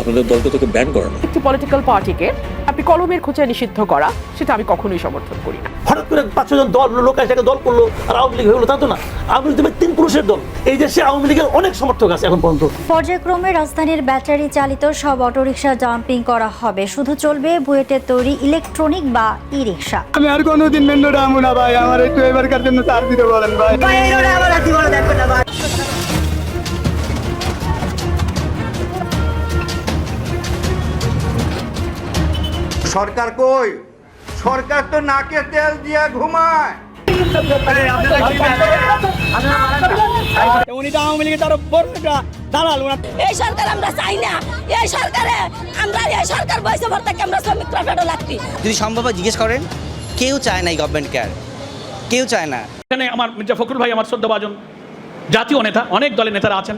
আপনাদের দলকে তোকে ব্যান করানো একটি পলিটিক্যাল পার্টিকে আপনি কলমের খোঁজে নিষিদ্ধ করা সেটা আমি কখনোই সমর্থন করি না। হঠাৎ করে পাঁচশো জন দল লোক এসে দল করল আর আওয়ামী লীগ গেলো তা তো না। আওয়ামী লীগ তিন পুরুষের দল। এই দেশে আওয়ামী লীগের অনেক সমর্থক আছে এখন পর্যন্ত। পর্যায়ক্রমে রাজধানীর ব্যাটারি চালিত সব অটোরিকশা জাম্পিং করা হবে। শুধু চলবে বুয়েটের তৈরি ইলেকট্রনিক বা ই রিক্সা আমি আর কোনোদিন মেন্ডোটা আমু না ভাই আমার একটু এবারকার জন্য চার দিতে বলেন ভাই। সরকার কই? সরকার তো নাকে তেল দিয়ে ঘুমায়। উনি তো আওয়ামী লীগের তার বড় একটা দালাল এই সরকার আমরা চাই না। এই সরকারে আমরা এই সরকার বয়সে ভর থেকে আমরা শ্রমিকরা ফেরো লাগছি যদি সম্ভব জিজ্ঞেস করেন কেউ চায় না এই গভর্নমেন্টকে আর কেউ চায় না। এখানে আমার মির্জা ফখরুল ভাই আমার শ্রদ্ধাভাজন জাতীয় নেতা অনেক দলের নেতারা আছেন।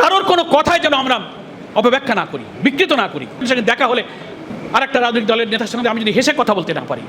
কারোর কোনো কথাই যেন আমরা অপব্যাখ্যা না করি বিকৃত না করি। সেখানে দেখা হলে আরেকটা রাজনৈতিক দলের নেতার সঙ্গে আমি যদি হেসে কথা বলতে না পারি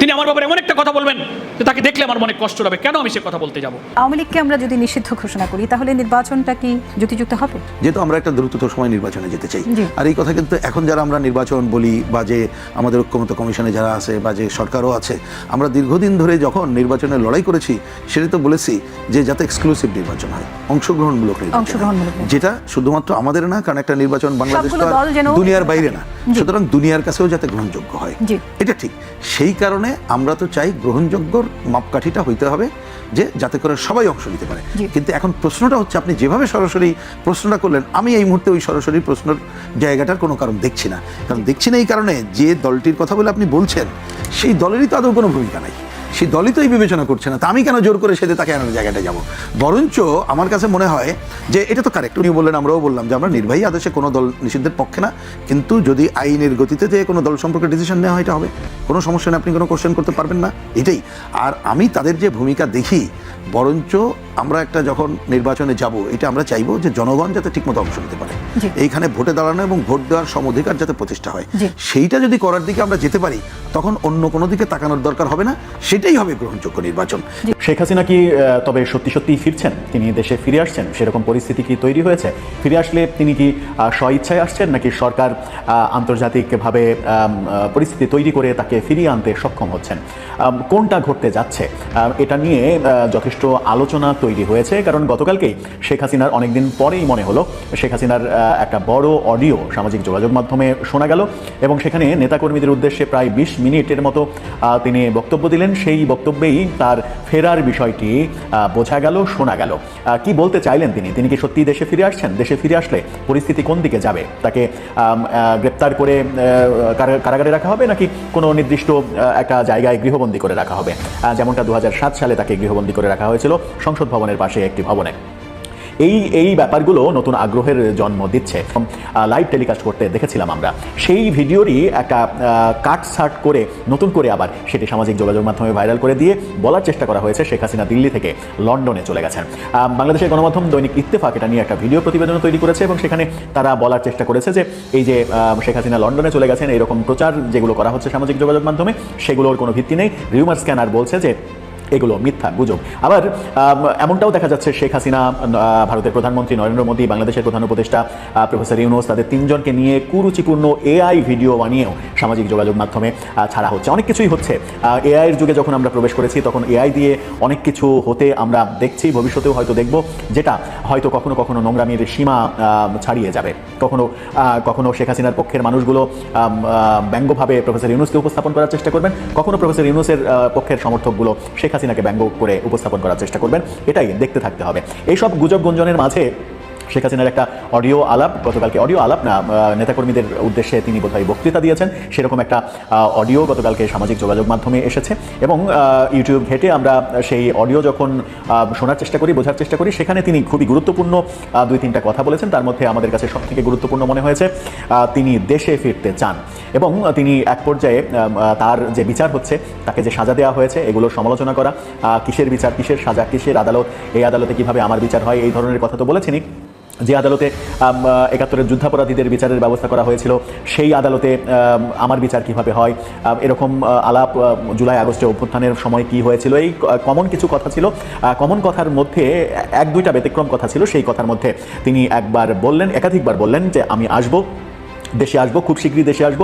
তিনি আমার ব্যাপারে এমন একটা কথা বলবেন যে তাকে দেখলে আমার মনে কষ্ট হবে। কেন আমি সে কথা বলতে যাব? আওয়ামী লীগকে আমরা যদি নিষিদ্ধ ঘোষণা করি তাহলে নির্বাচনটা কি যুক্তিযুক্ত হবে? যেহেতু আমরা একটা দ্রুততর সময় নির্বাচনে যেতে চাই। আর এই কথা কিন্তু এখন যারা আমরা নির্বাচন বলি বা যে আমাদের ঐক্যমত কমিশনে যারা আছে বা যে সরকারও আছে আমরা দীর্ঘদিন ধরে যখন নির্বাচনে লড়াই করেছি সেটা তো বলেছি যে যাতে এক্সক্লুসিভ নির্বাচন হয় অংশগ্রহণমূলক নির্বাচন। অংশগ্রহণমূলক যেটা শুধুমাত্র আমাদের না কারণ একটা নির্বাচন বাংলাদেশ আর দুনিয়ার বাইরে না। সুতরাং দুনিয়ার কাছেও যাতে গ্রহণযোগ্য হয়। এটা ঠিক। সেই কারণে আমরা তো চাই গ্রহণযোগ্যর মাপকাঠিটা হইতে হবে যে যাতে করে সবাই অংশ নিতে পারে। কিন্তু এখন প্রশ্নটা হচ্ছে আপনি যেভাবে সরাসরি প্রশ্নটা করলেন আমি এই মুহূর্তে ওই সরাসরি প্রশ্নের জায়গাটার কোনো কারণ দেখছি না। কারণ দেখছি না এই কারণে যে দলটির কথা বলে আপনি বলছেন সেই দলেরই তো আদৌ কোনো ভূমিকা নাই। সেই দলই তো এই বিবেচনা করছে না। তা আমি কেন জোর করে সেটা তাকে আনার জায়গাটা যাব? বরঞ্চ আমার কাছে মনে হয় যে এটা তো কারেক্ট উনি বললেন আমরাও বললাম যে আমরা নির্বাহী আদেশে কোনো দল নিষিদ্ধের পক্ষে না। কিন্তু যদি আইনের গতিতে যে কোনো দল সম্পর্কে ডিসিশন নেওয়া হয় এটা হবে। কোনো সমস্যা নেই আপনি কোনো কোশ্চেন করতে পারবেন না। এটাই। আর আমি তাদের যে ভূমিকা দেখি বরঞ্চ আমরা একটা যখন নির্বাচনে যাব এটা আমরা চাইব যে জনগণ যাতে ঠিকমতো অংশ নিতে পারে। এইখানে ভোটে দাঁড়ানো এবং ভোট দেওয়ার সম অধিকার যাতে প্রতিষ্ঠা হয়। সেইটা যদি করার দিকে আমরা যেতে পারি তখন অন্য কোনো দিকে তাকানোর দরকার হবে না। সেটাই হবে গ্রহণযোগ্য নির্বাচন। শেখ হাসিনা কি তবে সত্যি সত্যি ফিরছেন? তিনি দেশে ফিরে আসছেন? সেরকম পরিস্থিতি কি তৈরি হয়েছে? ফিরে আসলে তিনি কি স্বইচ্ছায় আসছেন নাকি সরকার আন্তর্জাতিকভাবে পরিস্থিতি তৈরি করে তাকে ফিরিয়ে আনতে সক্ষম হচ্ছেন? কোনটা ঘটতে যাচ্ছে? এটা নিয়ে আহ, যথেষ্ট আলোচনা তৈরি হয়েছে কারণ গতকালকেই শেখ হাসিনার অনেকদিন পরেই মনে হলো শেখ হাসিনার একটা বড় অডিও সামাজিক যোগাযোগ মাধ্যমে শোনা গেল এবং সেখানে নেতাকর্মীদের উদ্দেশ্যে প্রায় বিশ মিনিটের মতো আহ, তিনি বক্তব্য দিলেন। সেই বক্তব্যেই তার ফেরার বিষয়টি বোঝা গেল, শোনা গেল। কি বলতে চাইলেন তিনি? তিনি কি সত্যি দেশে ফিরে আসছেন? দেশে ফিরে আসলে পরিস্থিতি কোন দিকে যাবে? তাকে গ্রেপ্তার করে কারাগারে রাখা হবে নাকি কোনো নির্দিষ্ট একটা জায়গায় গৃহবন্দী করে রাখা হবে? যেমনটা দু হাজার সাত সালে তাকে গৃহবন্দী করে রাখা হয়েছিল সংসদ ভবনের পাশে একটি ভবনে। এই এই ব্যাপারগুলো নতুন আগ্রহের জন্ম দিচ্ছে। লাইভ টেলিকাস্ট করতে দেখেছিলাম আমরা। সেই ভিডিওরই একটা কাট সাট করে, নতুন করে আবার সেটি সামাজিক যোগাযোগ মাধ্যমে ভাইরাল করে দিয়ে বলার চেষ্টা করা হয়েছে শেখ হাসিনা দিল্লি থেকে লন্ডনে চলে গেছেন। বাংলাদেশের গণমাধ্যম দৈনিক ইত্তেফাক এটা নিয়ে একটা ভিডিও প্রতিবেদন তৈরি করেছে এবং সেখানে তারা বলার চেষ্টা করেছে যে এই যে শেখ হাসিনা লন্ডনে চলে গেছেন, এরকম প্রচার যেগুলো করা হচ্ছে সামাজিক যোগাযোগ মাধ্যমে, সেগুলোর কোনো ভিত্তি নেই। রিউমার স্ক্যানার বলছে যে এগুলো মিথ্যা গুজব। আবার এমনটাও দেখা যাচ্ছে শেখ হাসিনা ভারতের প্রধানমন্ত্রী নরেন্দ্র মোদী, বাংলাদেশের প্রধান উপদেষ্টা প্রফেসর ইউনুস তাদের তিনজনকে নিয়ে কুরুচিপূর্ণ এআই ভিডিও বানিয়েও সামাজিক যোগাযোগ মাধ্যমে ছাড়া হচ্ছে। অনেক কিছুই হচ্ছে। এআইয়ের যুগে যখন আমরা প্রবেশ করেছি, তখন এআই দিয়ে অনেক কিছু হতে আমরা দেখছি, ভবিষ্যতেও হয়তো দেখব, যেটা হয়তো কখনো কখনো নোংরামির সীমা ছাড়িয়ে যাবে। কখনো কখনো শেখ হাসিনার পক্ষের মানুষগুলো ব্যঙ্গভাবে প্রফেসর ইউনুসকে উপস্থাপন করার চেষ্টা করবেন। কখনো প্রফেসর ইউনুসের পক্ষের সমর্থকগুলো শেখ হাসিনাকে ব্যঙ্গ করে উপস্থাপন করার চেষ্টা করবেন, এটাই দেখতে থাকতে হবে। এইসব গুজব গুঞ্জনের মাঝে শেখ হাসিনার একটা অডিও আলাপ, গতকালকে অডিও আলাপ, না নেতাকর্মীদের উদ্দেশ্যে তিনি বোধহয় বক্তৃতা দিয়েছেন। সেরকম একটা অডিও গতকালকে সামাজিক যোগাযোগ মাধ্যমে এসেছে এবং ইউটিউব ঘেটে আমরা সেই অডিও যখন শোনার চেষ্টা করি, বোঝার চেষ্টা করি, সেখানে তিনি খুবই গুরুত্বপূর্ণ দুই তিনটা কথা বলেছেন। তার মধ্যে আমাদের কাছে সব থেকে গুরুত্বপূর্ণ মনে হয়েছে তিনি দেশে ফিরতে চান এবং তিনি এক পর্যায়ে তার যে বিচার হচ্ছে, তাকে যে সাজা দেওয়া হয়েছে, এগুলো সমালোচনা করা কিসের বিচার, কিসের সাজা, কিসের আদালত, এই আদালতে কীভাবে আমার বিচার হয়, এই ধরনের কথা তো বলেছেনই। যে আদালতে একাত্তরের যুদ্ধাপরাধীদের বিচারের ব্যবস্থা করা হয়েছিল, সেই আদালতে আমার বিচার কীভাবে হয়? এরকম আলাপ জুলাই আগস্টে অভ্যুত্থানের সময় কি হয়েছিল? এই কমন কিছু কথা ছিল কমন কথার মধ্যে এক দুইটা ব্যতিক্রম কথা ছিল, সেই কথার মধ্যে তিনি একবার বললেন, একাধিকবার বললেন যে আমি আসব, দেশে আসব, খুব শীঘ্রই দেশে আসব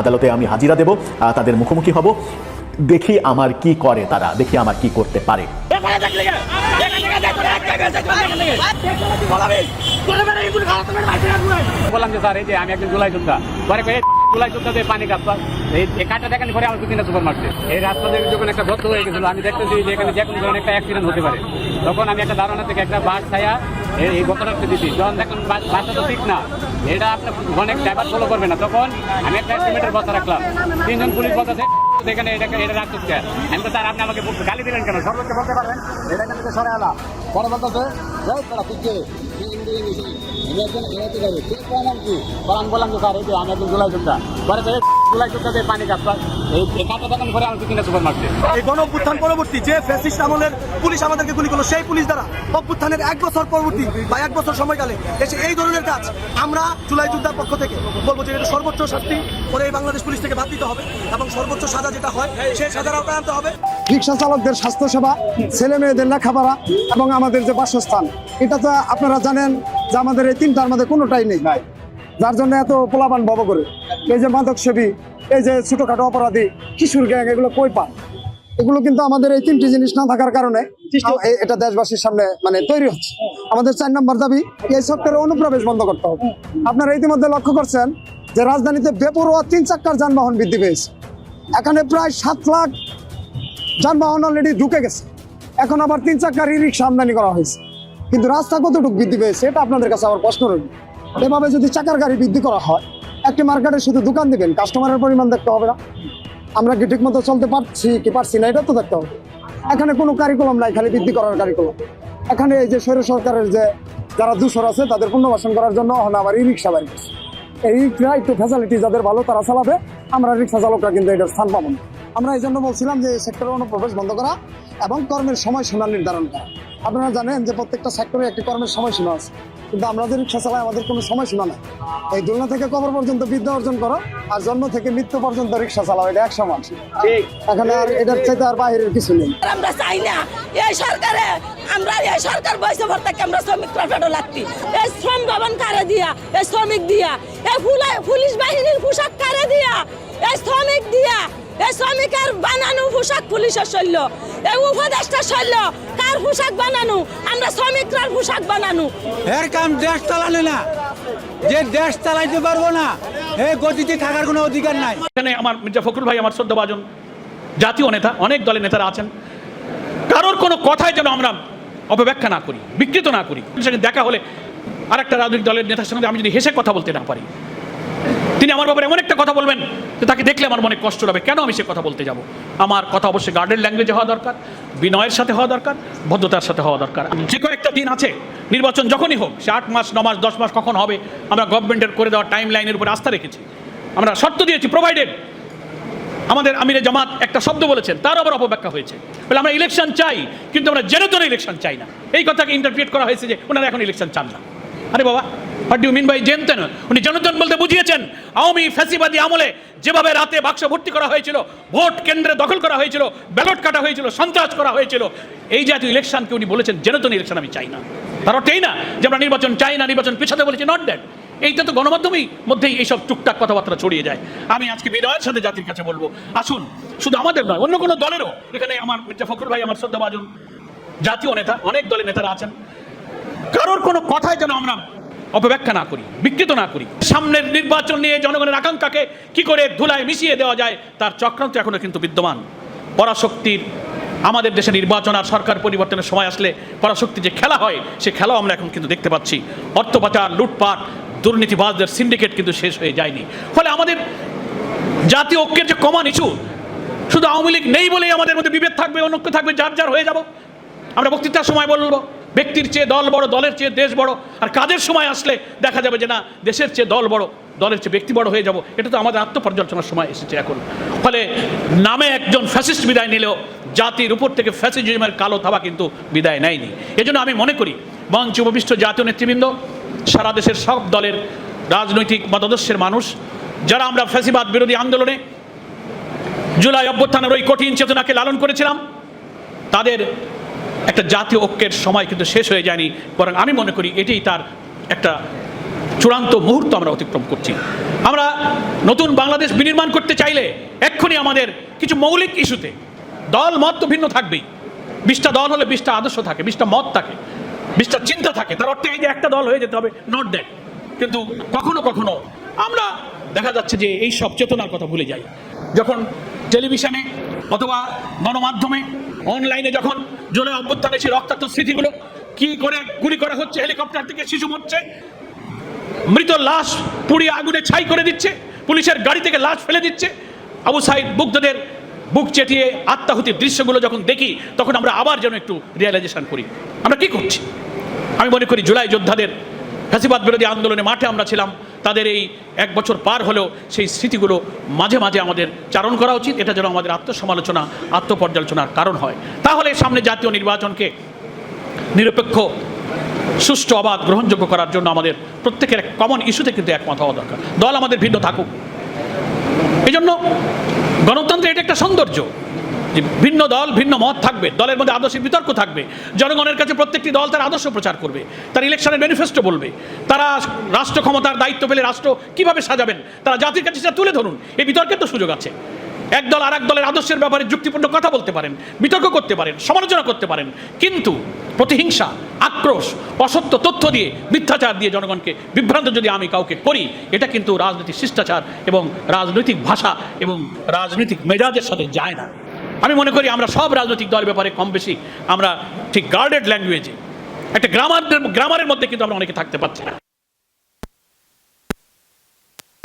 আদালতে আমি হাজিরা দেব তাদের মুখোমুখি হব, দেখি আমার কি করে তারা, দেখি আমার কি করতে পারে। বললাম যে স্যার, এই যে আমি একজন জুলাই যোদ্ধা। পরে জুলাই যোদ্ধাদের পানি কাপ এই দেখেন পরে আমার তিনটা সুপার মারছে। এই রাস্তা দিয়ে একটা গর্ত হয়ে গেছিল, আমি দেখতেছি যে এখানে যে একটা অ্যাক্সিডেন্ট হতে পারে। তখন আমি একটা ধারণা থেকে একটা বাস ছায়া এই গর্তটা দিচ্ছি যখন দেখুন বাস- বাসটা তো ঠিক না। এটা আপনার অনেক ড্রাইভার ফলো করবে না। তখন আমি একটা এস্টিমেটের বস্তা রাখলাম। তিনজন পুলিশ বসাছে। এখানে এটাকে এটা রাখতে চায় আমি তো স্যার, আপনি আমাকে গালি দিলেন কেন? সর্বোচ্চ বলতে পারবেন এটা কিন্তু সরে আলা। পরে বলতেছে আমি বললাম যে, স্যার, এই আমি একজন জুলাই যোদ্ধা। পরে পানি কাপড় এই এই কাটা দোকান করে আমাকে কিনা সুপার মারছে এই গণ অভ্যুত্থান পরবর্তী যে ফ্যাসিস্ট আমলের পুলিশ আমাদেরকে গুলি করল সেই পুলিশ দ্বারা অভ্যুত্থানের এক বছর পরবর্তী বা এক বছর সময়কালে এসে এই ধরনের কাজ আমরা জুলাই যোদ্ধার পক্ষ থেকে বলব যে এটা সর্বোচ্চ শাস্তি করে এই বাংলাদেশ পুলিশ থেকে বাদ দিতে হবে এবং সর্বোচ্চ সাজা যেটা হয় সেই সাজার আওতায় আনতে হবে। রিক্সা চালকদের স্বাস্থ্যসেবা ছেলে মেয়েদের লেখাপড়া এবং আমাদের যে বাসস্থান এটা তো আপনারা জানেন যে আমাদের এই তিনটার মধ্যে কোনোটাই নেই। যার জন্য এত পোলাপান ভব করে। এই যে মাদক সেবী এই যে ছোটখাটো অপরাধী কিশোর গ্যাং এগুলো কই পান এগুলো কিন্তু আমাদের এই তিনটি জিনিস না থাকার কারণে এটা দেশবাসীর সামনে মানে তৈরি হচ্ছে। আমাদের চার নম্বর দাবি এই সেক্টরে অনুপ্রবেশ বন্ধ করতে হবে। আপনারা ইতিমধ্যে লক্ষ্য করছেন যে রাজধানীতে বেপরোয়া তিন চাক্কার যানবাহন বৃদ্ধি পেয়েছে। এখানে প্রায় সাত লাখ যানবাহন অলরেডি ঢুকে গেছে। এখন আবার তিন চাক্কার ই রিক্সা আমদানি করা হয়েছে। কিন্তু রাস্তা কতটুকু বৃদ্ধি পেয়েছে এটা আপনাদের কাছে আবার প্রশ্ন রইল। এভাবে যদি চাকার গাড়ি বৃদ্ধি করা হয়, একটি মার্কেটে শুধু দোকান দিবেন কাস্টমারের পরিমাণ দেখতে হবে না। আমরা কি ঠিকমতো চলতে পারছি কি পারছি না, এটা তো দেখতে হবে। এখানে কোনো কারিকুলাম নাই, খালি বৃদ্ধি করার কারিকুলাম এখানে এই যে স্বৈর সরকারের যে যারা দূষর আছে, তাদের পুনর্বাসন করার জন্য এখন আবার ই রিক্সা বাড়ি এই রিক্সা একটু ফ্যাসিলিটি যাদের ভালো, তারা চালাবে। আমরা রিক্সা চালকরা কিন্তু এটার স্থান পাবো না। আমরা এই জন্য বলছিলাম যে সেক্টরে অনুপ্রবেশ বন্ধ করা এবং কর্মের সময়সীমা নির্ধারণ করা। আপনারা জানেন যে প্রত্যেকটা সেক্টরে একটি কর্মের সময়সীমা আছে। কিন্তু আমরা যে রিক্সা চালাই আমাদের কোনো সময়সীমা নাই। এই দোলনা থেকে কবর পর্যন্ত বিদ্যা অর্জন করো আর জন্ম থেকে মৃত্যু পর্যন্ত রিক্সা চালাও এটা এক সমান। এখানে আর এটার চাইতে আর বাহিরের কিছু নেই। আমরা চাই না এই সরকারে আমরা এই সরকার বয়সে ভর থেকে আমরা শ্রমিক ফেটো লাগতি। এই শ্রম ভবন কারে দিয়া এই শ্রমিক দিয়া এই পুলিশ বাহিনীর পোশাক কারে দিয়া শ্রমিকের বানানো পোশাক পুলিশের শৈল্য এই উপদেষ্টা শৈল্য কার পোশাক বানানো? আমরা শ্রমিকরার পোশাক বানানো। এর কাম দেশ চালানো না। যে দেশ চালাইতে পারব না হে গতিতে থাকার কোনো অধিকার নাই। এখানে আমার মির্জা ফখরুল ভাই আমার শ্রদ্ধাভাজন জাতীয় নেতা অনেক দলের নেতারা আছেন। কারোর কোনো কথাই যেন আমরা অপব্যাখ্যা না করি বিকৃত না করি। সেখানে দেখা হলে আরেকটা রাজনৈতিক দলের নেতার সঙ্গে আমি যদি হেসে কথা বলতে না পারি তিনি আমার ব্যাপারে এমন একটা কথা বলবেন যে তাকে দেখলে আমার মনে কষ্ট হবে। কেন আমি সে কথা বলতে যাব? আমার কথা অবশ্যই গার্ডেন ল্যাঙ্গুয়েজে হওয়া দরকার, বিনয়ের সাথে হওয়া দরকার, ভদ্রতার সাথে হওয়া দরকার। যে কয়েকটা দিন আছে, নির্বাচন যখনই হোক, সে আট মাস, ন মাস, দশ মাস কখন হবে, আমরা গভর্নমেন্টের করে দেওয়া টাইম লাইনের উপরে আস্থা রেখেছি। আমরা শর্ত দিয়েছি প্রোভাইডেড আমাদের আমিরে জামাত একটা শব্দ বলেছেন, তার আবার অপব্যাখ্যা হয়েছে। বলে আমরা ইলেকশন চাই, কিন্তু আমরা জেনেতন ইলেকশন চাই না। এই কথাকে ইন্টারপ্রিট করা হয়েছে যে ওনারা এখন ইলেকশন চান না। আরে বাবা হোয়াট ইউ মিন বাই জেনতেন উনি জনতন বলতে বুঝিয়েছেন, আওয়ামী ফ্যাসিবাদী আমলে যেভাবে রাতে বাক্স ভর্তি করা হয়েছিল, ভোট কেন্দ্রে দখল করা হয়েছিল, ব্যালট কাটা হয়েছিল, সন্ত্রাস করা হয়েছিল, এই জাতীয় ইলেকশনকে উনি বলেছেন, জেনতন ইলেকশন আমি চাই না। তার অর্থ এই না যে আমরা নির্বাচন চাই না, নির্বাচন পিছাতে বলেছি নট দ্যাট এইটা তো গণমাধ্যমেই মধ্যেই এইসব টুকটাক কথাবার্তা ছড়িয়ে যায়। আমি আজকে বিনয়ের সাথে জাতির কাছে বলব, আসুন, শুধু আমাদের নয়, অন্য কোনো দলেরও, এখানে আমার মির্জা ফখরুল ভাই, আমার শ্রদ্ধাভাজন জাতীয় নেতা, অনেক দলের নেতারা আছেন। কারোর কোনো কথাই যেন আমরা অপব্যাখ্যা না করি, বিকৃত না করি। সামনের নির্বাচন নিয়ে জনগণের আকাঙ্ক্ষাকে কি করে ধুলায় মিশিয়ে দেওয়া যায়, তার চক্রান্ত এখনও কিন্তু বিদ্যমান। পরাশক্তির, আমাদের দেশে নির্বাচন আর সরকার পরিবর্তনের সময় আসলে পরাশক্তি যে খেলা হয়, সে খেলাও আমরা এখন কিন্তু দেখতে পাচ্ছি। অর্থ পাচার, লুটপাট, দুর্নীতিবাজদের সিন্ডিকেট কিন্তু শেষ হয়ে যায়নি। ফলে আমাদের জাতীয় ঐক্যের যে কমান ইস্যু শুধু আওয়ামী লীগ নেই বলেই আমাদের মধ্যে বিভেদ থাকবে, অনৈক্য থাকবে যার যার হয়ে যাব। আমরা বক্তৃতার সময় বলব। ব্যক্তির চেয়ে দল বড়, দলের চেয়ে দেশ বড়। আর কাজের সময় আসলে দেখা যাবে যে না, দেশের চেয়ে দল বড়, দলের চেয়ে ব্যক্তি বড় হয়ে যাব। এটা তো আমাদের আত্মপর্যালোচনার সময় এসেছে এখন। ফলে নামে একজন ফ্যাসিস্ট বিদায় নিলেও জাতির উপর থেকে ফ্যাসিজমের কালো থাবা কিন্তু বিদায় নেয়নি। এজন্য আমি মনে করি, মঞ্চ উপবিষ্ট জাতীয় নেতৃবৃন্দ, সারা দেশের সব দলের রাজনৈতিক মতাদর্শের মানুষ, যারা আমরা ফ্যাসিবাদ বিরোধী আন্দোলনে জুলাই অভ্যুত্থানের ওই কঠিন চেতনাকে লালন করেছিলাম, তাদের একটা জাতীয় ঐক্যের সময় কিন্তু শেষ হয়ে যায়নি, বরং আমি মনে করি এটাই তার একটা চূড়ান্ত মুহূর্ত আমরা অতিক্রম করছি। আমরা নতুন বাংলাদেশ বিনির্মাণ করতে চাইলে এক্ষুনি আমাদের কিছু মৌলিক ইস্যুতে দল মত তো ভিন্ন থাকবেই। বিশটা দল হলে বিশটা আদর্শ থাকে, বিশটা মত থাকে, বিশটা চিন্তা থাকে। তার অর্থে এই যে একটা দল হয়ে যেতে হবে নট দ্যাট কিন্তু কখনো কখনো আমরা দেখা যাচ্ছে যে এই সব চেতনার কথা ভুলে যাই। যখন টেলিভিশনে অথবা গণমাধ্যমে, অনলাইনে যখন জলে অভ্যুত্থানে সেই রক্তাক্ত স্মৃতিগুলো কি করে গুলি করা হচ্ছে, হেলিকপ্টার থেকে শিশু মরছে, মৃত লাশ পুড়িয়ে আগুনে ছাই করে দিচ্ছে, পুলিশের গাড়ি থেকে লাশ ফেলে দিচ্ছে, আবু সাইদ মুগ্ধদের বুক চেটিয়ে আত্মাহুতির দৃশ্যগুলো যখন দেখি, তখন আমরা আবার যেন একটু রিয়েলাইজেশন করি। আমরা কি করছি? আমি মনে করি জুলাই যোদ্ধাদের ফ্যাসিবাদ বিরোধী আন্দোলনে মাঠে আমরা ছিলাম তাদের এই এক বছর পার হলেও সেই স্মৃতিগুলো মাঝে মাঝে আমাদের চারণ করা উচিত। এটা যেন আমাদের আত্মসমালোচনা, আত্মপর্যালোচনার কারণ হয়। তাহলে সামনে জাতীয় নির্বাচনকে নিরপেক্ষ, সুষ্ঠু অবাধ গ্রহণযোগ্য করার জন্য আমাদের প্রত্যেকের এক কমন ইস্যুতে কিন্তু একমত হওয়া দরকার। দল আমাদের ভিন্ন থাকুক। এই জন্য গণতন্ত্রের এটা একটা সৌন্দর্য। যে ভিন্ন দল, ভিন্ন মত থাকবে। দলের মধ্যে আদর্শিক বিতর্ক থাকবে। জনগণের কাছে প্রত্যেকটি দল তার আদর্শ প্রচার করবে, তার ইলেকশনের ম্যানিফেস্টো বলবে। তারা রাষ্ট্র ক্ষমতার দায়িত্ব পেলে রাষ্ট্র কীভাবে সাজাবেন? তারা জাতির কাছে সেটা তুলে ধরুন। এই বিতর্কের তো সুযোগ আছে। এক দল আর এক দলের আদর্শের ব্যাপারে যুক্তিপূর্ণ কথা বলতে পারেন, বিতর্ক করতে পারেন, সমালোচনা করতে পারেন। কিন্তু প্রতিহিংসা, আক্রোশ, অসত্য তথ্য দিয়ে, মিথ্যাচার দিয়ে জনগণকে বিভ্রান্ত যদি আমি কাউকে করি, এটা কিন্তু রাজনৈতিক শিষ্টাচার এবং রাজনৈতিক ভাষা এবং রাজনৈতিক মেজাজের সাথে যায় না। আমি মনে করি আমরা সব রাজনৈতিক দলের ব্যাপারে কম বেশি আমরা ঠিক গার্ডেড ল্যাঙ্গুয়েজে একটা গ্রামার গ্রামারের মধ্যে কিন্তু আমরা অনেকে থাকতে পারছি না।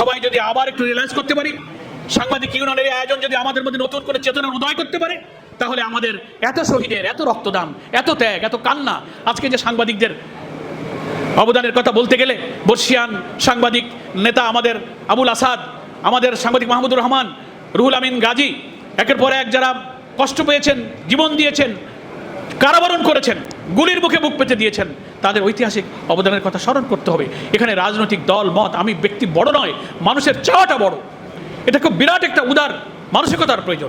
সবাই যদি আবার একটু রিয়েলাইজ করতে পারি, সাংবাদিক ইউনিয়নের আয়োজন যদি আমাদের মধ্যে নতুন করে চেতনার উদয় করতে পারে, তাহলে আমাদের এত শহীদের, এত রক্তদান, এত ত্যাগ, এত কান্না, আজকে যে সাংবাদিকদের অবদানের কথা বলতে গেলে, বর্ষিয়ান সাংবাদিক নেতা আমাদের আবুল আসাদ, আমাদের সাংবাদিক মাহমুদুর রহমান, রুহুল আমিন গাজী একের পর এক যারা কষ্ট পেয়েছেন, জীবন দিয়েছেন, কারাবরণ করেছেন, গুলির মুখে মুখ পেতে দিয়েছেন, তাদের ঐতিহাসিক অবদানের কথা স্মরণ করতে হবে। এখানে রাজনৈতিক দল, মত, আমি ব্যক্তি বড় নয়, মানুষের চাওয়াটা বড়। এটা খুব বিরাট একটা উদার মানসিকতার প্রয়োজন।